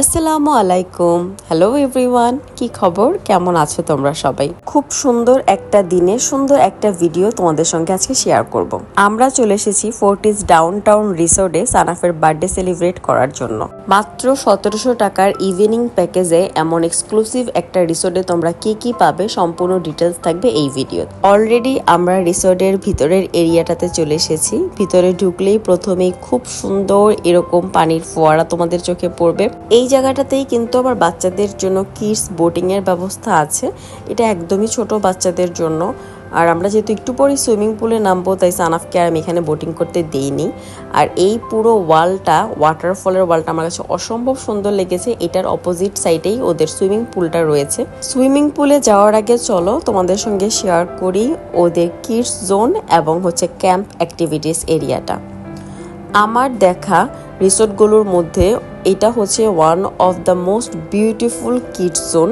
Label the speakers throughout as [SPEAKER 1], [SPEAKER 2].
[SPEAKER 1] আসসালামু আলাইকুম। Hello everyone কি খবর? কেমন আছো তোমরা সবাই? খুব সুন্দর একটা দিনে সুন্দর একটা ভিডিও তোমাদের সঙ্গে আজকে শেয়ার করব। আমরা চলে এসেছি ফোর্টিস ডাউন টাউন রিসোর্টে সানাফের বার্থডে সেলিব্রেট করার জন্য। মাত্র সতেরোশো টাকার ইভিনিং প্যাকেজে এমন এক্সক্লুসিভ একটা রিসোর্টে তোমরা কি কি পাবে সম্পূর্ণ ডিটেলস থাকবে এই ভিডিও অলরেডি আমরা রিসোর্টের ভিতরের এরিয়াটাতে চলে এসেছি। ভিতরে ঢুকলেই প্রথমেই খুব সুন্দর এরকম পানির ফোয়ারা তোমাদের চোখে পড়বে। এই জায়গাটাতেই কিন্তু আবার বাচ্চাদের জন্য কিডস বোটিংয়ের ব্যবস্থা আছে। এটা একদমই ছোট বাচ্চাদের জন্য। আর আমরা যেহেতু একটু পরে সুইমিং পুলে নামবো, তাই সানাফকে আর আমি এখানে বোটিং করতে দেইনি। আর এই পুরো ওয়ালটা ওয়াটারফলের ওয়ালটা আমার কাছে অসম্ভব সুন্দর লেগেছে। এটার অপোজিট সাইডেই ওদের সুইমিং পুলটা রয়েছে। সুইমিং পুলে যাওয়ার আগে চলো, তোমাদের সঙ্গে শেয়ার করি ওদের কিডস জোন এবং হচ্ছে ক্যাম্প অ্যাক্টিভিটিস এরিয়াটা আমার দেখা রিসোর্টগুলোর মধ্যে এটা হচ্ছে one of the most beautiful kids zone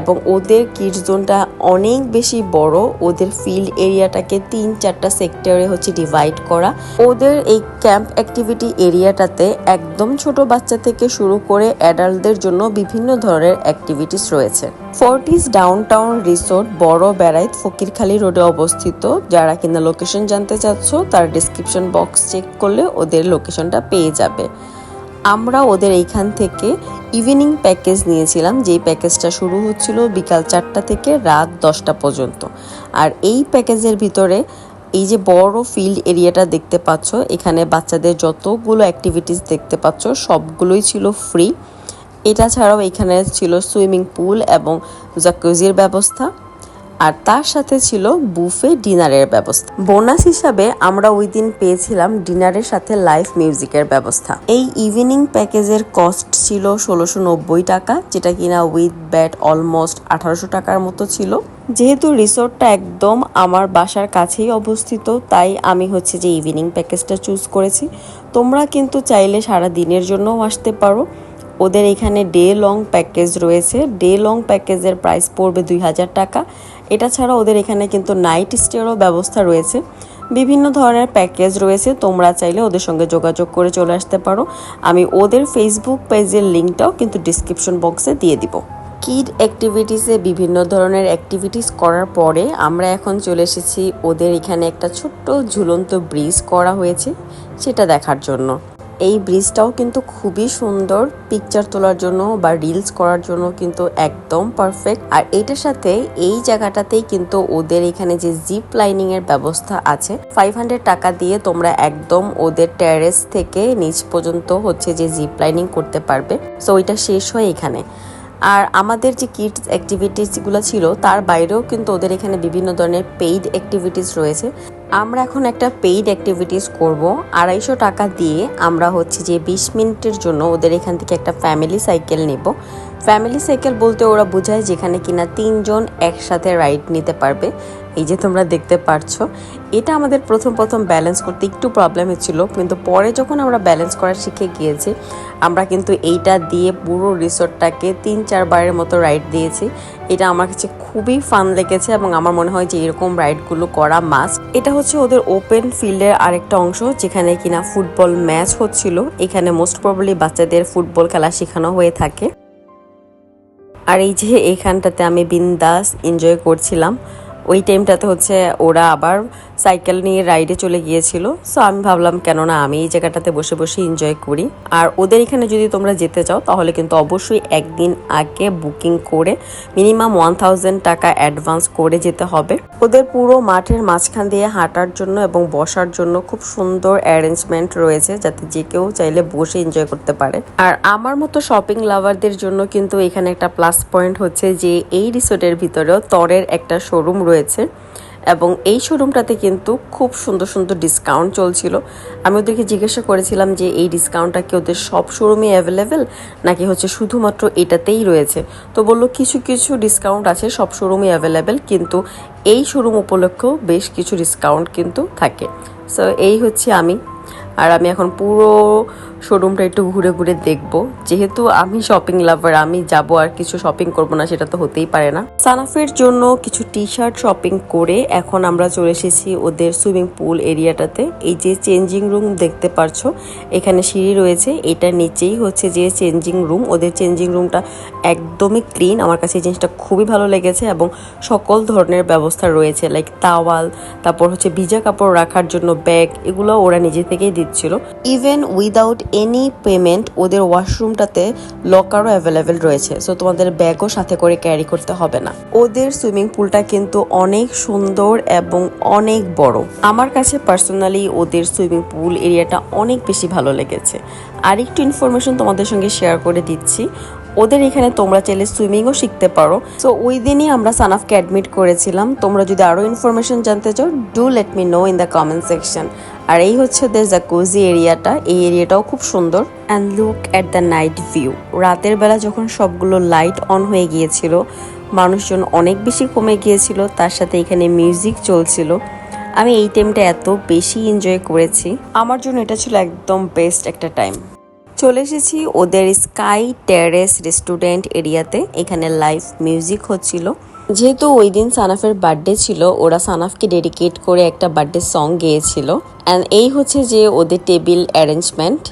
[SPEAKER 1] এবং ওদের কিডস জোনটা অনেক বেশি বড়। ওদের ফিল্ড এরিয়াটাকে তিন চারটা সেক্টরে হচ্ছে ডিভাইড করা। ওদের এই ক্যাম্প অ্যাক্টিভিটি এরিয়াটাতে একদম ছোট বাচ্চা থেকে শুরু করে অ্যাডাল্টদের জন্য বিভিন্ন ধরনের অ্যাক্টিভিটিস রয়েছে। ফোর্টিস ডাউন টাউন রিসোর্ট বড় বেড়াইত ফকিরখালী রোডে অবস্থিত। যারা কিনা লোকেশন জানতে চাচ্ছ, তার ডিসক্রিপশন বক্স চেক করলে ওদের লোকেশনটা পেয়ে যাবে। আমরা ওদের এইখান থেকে ইভিনিং প্যাকেজ নিয়েছিলাম, যেই প্যাকেজটা শুরু হচ্ছিল বিকাল চারটা থেকে রাত দশটা পর্যন্ত। আর এই প্যাকেজের ভিতরে এই যে বড় ফিল্ড এরিয়াটা দেখতে পাচ্ছ, এখানে বাচ্চাদের যতগুলো অ্যাক্টিভিটিস দেখতে পাচ্ছ, সবগুলোই ছিল ফ্রি এটা ছাড়াও এখানে ছিল সুইমিং পুল এবং জাকুজির ব্যবস্থা। আর তার সাথে ছিল বুফে ডিনারের ব্যবস্থা। বোনাস হিসাবে আমরা ওই দিন পেয়েছিলাম ডিনারের সাথে লাইভ মিউজিকের ব্যবস্থা। এই ইভিনিং প্যাকেজের কস্ট ছিল ষোলোশো নব্বই টাকা, যেটা কিনা উইথ ব্যাট অলমোস্ট আঠারোশো টাকার মতো ছিল। যেহেতু রিসোর্টটা একদম আমার বাসার কাছেই অবস্থিত, তাই আমি হচ্ছে যে ইভিনিং প্যাকেজটা চুজ করেছি। তোমরা কিন্তু চাইলে সারা দিনের জন্যও আসতে পারো। ওদের এখানে ডে লং প্যাকেজ রয়েছে। ডে লং প্যাকেজের প্রাইস পড়বে দুই হাজার টাকা। এটা ছাড়া ওদের এখানে কিন্তু নাইট স্টেরও ব্যবস্থা রয়েছে। বিভিন্ন ধরনের প্যাকেজ রয়েছে। তোমরা চাইলে ওদের সঙ্গে যোগাযোগ করে চলে আসতে পারো। আমি ওদের ফেসবুক পেজের লিঙ্কটাও কিন্তু ডিসক্রিপশন বক্সে দিয়ে দিব। কিড অ্যাক্টিভিটিসে বিভিন্ন ধরনের অ্যাক্টিভিটিস করার পরে আমরা এখন চলে এসেছি ওদের এখানে একটা ছোট্ট ঝুলন্ত ব্রিজ করা হয়েছে, সেটা দেখার জন্য। এই ব্রিজটাও কিন্তু খুবই সুন্দর। পিকচার তোলার জন্য বা রিলস করার জন্য কিন্তু একদম পারফেক্ট আর এটার সাথে এই জায়গাটাতেই কিন্তু ওদের এখানে যে জিপ লাইনিং এর ব্যবস্থা আছে ফাইভ হান্ড্রেড টাকা দিয়ে তোমরা একদম ওদের টেরেস থেকে নিচ পর্যন্ত হচ্ছে যে জিপ লাইনিং করতে পারবে। সো এটা শেষ হয় এখানে। আর আমাদের যে কিডস অ্যাক্টিভিটিসগুলো ছিল, তার বাইরেও কিন্তু ওদের এখানে বিভিন্ন ধরনের পেইড অ্যাক্টিভিটিস রয়েছে। আমরা এখন একটা পেইড অ্যাক্টিভিটিস করব। আড়াইশো টাকা দিয়ে আমরা হচ্ছে যে বিশ মিনিটের জন্য ওদের এখান থেকে একটা ফ্যামিলি সাইকেল নেব। ফ্যামিলি সাইকেল বলতে ওরা বোঝায় যেখানে কিনা তিনজন একসাথে রাইড নিতে পারবে। এই যে তোমরা দেখতে পারছ, এটা আমাদের প্রথম প্রথম ব্যালেন্স করতে একটু প্রবলেম হচ্ছিল কিন্তু পরে যখন আমরা ব্যালেন্স করা শিখে গিয়েছি, আমরা কিন্তু এইটা দিয়ে পুরো রিসোর্টটাকে তিন চারবারের মতো রাইড দিয়েছি। এটা আমার কাছে খুবই ফান লেগেছে এবং আমার মনে হয় যে এরকম রাইডগুলো করা মাস্ট এটা হচ্ছে ওদের ওপেন ফিল্ডের আরেকটা অংশ, যেখানে কিনা ফুটবল ম্যাচ হচ্ছিল। এখানে মোস্ট প্রবলি বাচ্চাদের ফুটবল খেলা শেখানো হয়ে থাকে। আর এই যে এখানটাতে আমি বিন্দাস এনজয় করছিলাম ওই টাইমটাতে হচ্ছে ওরা আবার সাইকেল নিয়ে রাইডে চলে গিয়েছিল। সো আমি ভাবলাম, কেননা আমি এই জায়গাটাতে বসে বসে এনজয় করি। আর ওদের এখানে যদি তোমরা যেতে চাও, তাহলে কিন্তু অবশ্যই একদিন আগে বুকিং করে মিনিমাম ওয়ান টাকা অ্যাডভান্স করে যেতে হবে। ওদের পুরো মাঠের মাঝখান দিয়ে হাঁটার জন্য এবং বসার জন্য খুব সুন্দর অ্যারেঞ্জমেন্ট রয়েছে, যাতে যে কেউ চাইলে বসে এনজয় করতে পারে। আর আমার মতো শপিং লাভারদের জন্য কিন্তু এখানে একটা প্লাস পয়েন্ট হচ্ছে যে, এই রিসোর্টের ভিতরেও তরের একটা শোরুম রয়েছে। এবং এই শোরুমটাতে কিন্তু খুব সুন্দর সুন্দর ডিসকাউন্ট চলছিল। আমি ওদেরকে জিজ্ঞাসা করেছিলাম যে, এই ডিসকাউন্টটা কি ওদের সব শোরুমে অ্যাভেলেবেল নাকি হচ্ছে শুধুমাত্র এটাতেই রয়েছে? তো বলল, কিছু কিছু ডিসকাউন্ট আছে, সব শোরুমে অ্যাভেলেবেল কিন্তু এই শোরুম উপলক্ষেও বেশ কিছু ডিসকাউন্ট কিন্তু থাকে। সো এই হচ্ছে আমি। আর আমি এখন পুরো শোরুমটা একটু ঘুরে ঘুরে দেখব। যেহেতু আমি শপিং লাভার আমি যাব আর কিছু শপিং করব না, সেটা তো হতেই পারে না। সানাফের জন্য কিছু টি শার্ট শপিং করে এখন আমরা চলে এসেছি ওদের সুইমিং পুল এরিয়াটাতে এই যে চেঞ্জিং রুম দেখতে পারছ, এখানে সিঁড়ি রয়েছে। এটার নিচেই হচ্ছে যে চেঞ্জিং রুম ওদের চেঞ্জিং রুমটা একদমই ক্লিন আমার কাছে এই জিনিসটা খুবই ভালো লেগেছে এবং সকল ধরনের ব্যবস্থা রয়েছে লাইক তাওয়াল তারপর হচ্ছে ভিজা কাপড় রাখার জন্য ব্যাগ এগুলো ওরা নিজে থেকেই দিচ্ছিল। ইভেন উইদাউট এনি পেমেন্ট ওদের ওয়াশরুমটাতে লকারও অ্যাভেলেবেল রয়েছে। সো তোমাদের ব্যাগও সাথে করে ক্যারি করতে হবে না। ওদের সুইমিং পুলটা কিন্তু অনেক সুন্দর এবং অনেক বড়। আমার কাছে পার্সোনালি ওদের সুইমিং পুল এরিয়াটা অনেক বেশি ভালো লেগেছে। আরেকটু ইনফরমেশন তোমাদের সঙ্গে শেয়ার করে দিচ্ছি। ওদের এখানে তোমরা চাইলে সুইমিংও শিখতে পারো। সো ওই দিনই আমরা সানাফকে অ্যাডমিট করেছিলাম। তোমরা যদি আরও ইনফরমেশন জানতে চাও do let me know in the comment section আর এই হচ্ছে ওদের জাকুজি এরিয়াটা এই এরিয়াটাও খুব সুন্দর। And look at the night view রাতের বেলা যখন সবগুলো লাইট অন হয়ে গিয়েছিল, মানুষজন অনেক বেশি কমে গিয়েছিল, তার সাথে এখানে মিউজিক চলছিল। আমি এই টাইমটা এত বেশি এনজয় করেছি। আমার জন্য এটা ছিল একদম বেস্ট একটা টাইম চলে এসেছি ওদের স্কাই টেরেস রেস্টুরেন্ট এরিয়াতে। এখানে লাইভ মিউজিক হচ্ছিল। যেহেতু ওই দিন সানাফের বার্থডে ছিল, ওরা সানাফকে ডেডিকেট করে একটা বার্থডে সং গেয়েছিল। অ্যান্ড এই হচ্ছে যে ওদের টেবিল অ্যারেঞ্জমেন্ট,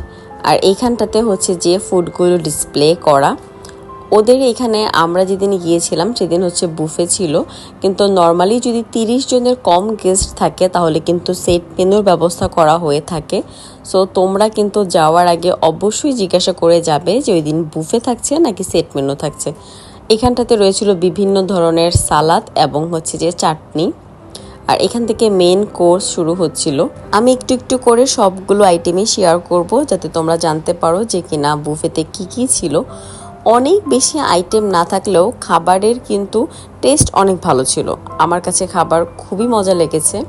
[SPEAKER 1] আর এইখানটাতে হচ্ছে যে ফুডগুলো ডিসপ্লে করা। ওদের এখানে আমরা যেদিন গিয়েছিলাম, সেদিন হচ্ছে বুফে ছিল। কিন্তু নর্মালি যদি তিরিশ জনের কম গেস্ট থাকে, তাহলে কিন্তু সেট মেনুর ব্যবস্থা করা হয়ে থাকে। সো তোমরা কিন্তু যাওয়ার আগে অবশ্যই জিজ্ঞাসা করে যাবে যে ওই দিন বুফে থাকছে নাকি সেট মেনু থাকছে। এখানটাতে রয়েছিল বিভিন্ন ধরনের সালাদ এবং হচ্ছে যে চাটনি। আর এখান থেকে মেন কোর্স শুরু হচ্ছিল। আমি একটু একটু করে সবগুলো আইটেমই শেয়ার করব, যাতে তোমরা জানতে পারো যে কিনা বুফেতে কি কি ছিল। অনেক বেশি আইটেম না থাকলেও খাবারের কিন্তু টেস্ট অনেক ভালো ছিল। আমার কাছে খাবার খুবই মজা লেগেছে।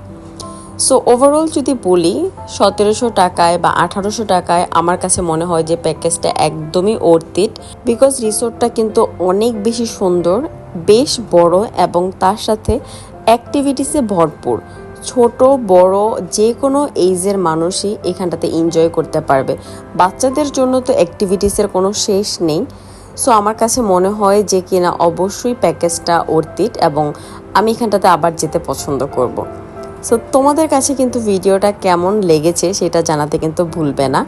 [SPEAKER 1] সো ওভারঅল যদি বলি, সতেরোশো টাকায় বা আঠারোশো টাকায় আমার কাছে মনে হয় যে প্যাকেজটা একদমই অর্থিত বিকজ রিসোর্টটা কিন্তু অনেক বেশি সুন্দর, বেশ বড় এবং তার সাথে অ্যাক্টিভিটিসে ভরপুর। ছোট, বড়, যে কোনো এইজের মানুষই এখানটাতে এনজয় করতে পারবে। বাচ্চাদের জন্য তো অ্যাক্টিভিটিসের কোনো শেষ নেই। সো আমার কাছে মনে হয় যে কিনা অবশ্যই প্যাকেজটা অর্থিত এবং আমি এখানটাতে আবার যেতে পছন্দ করব। সো তোমাদের কাছে কিন্তু ভিডিওটা কেমন লেগেছে সেটা জানাতে কিন্তু ভুলবে না।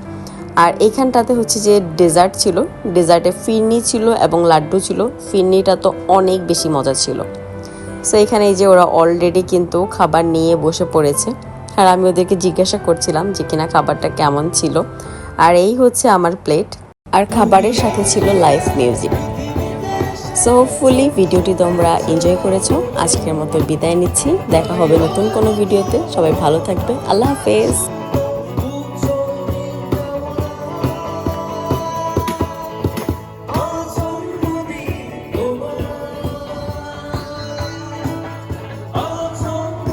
[SPEAKER 1] আর এখানটাতে হচ্ছে যে ডেজার্ট ছিল ডেজার্টে ফিরনি ছিল এবং লাড্ডু ছিল, ফিরনিটা তো অনেক বেশি মজা ছিল। সো এখানে এই যে ওরা অলরেডি কিন্তু খাবার নিয়ে বসে পড়েছে। আর আমি ওদেরকে জিজ্ঞাসা করছিলাম যে কিনা খাবারটা কেমন ছিল। আর এই হচ্ছে আমার প্লেট আর খাবারের সাথে ছিল লাইভ মিউজিক সো ফুলি ভিডিওটি তোমরা এনজয় করেছ। আজকের মতো বিদায় নিচ্ছি। দেখা হবে নতুন কোনো ভিডিওতে সবাই ভালো থাকবে। আল্লাহ হাফেজ।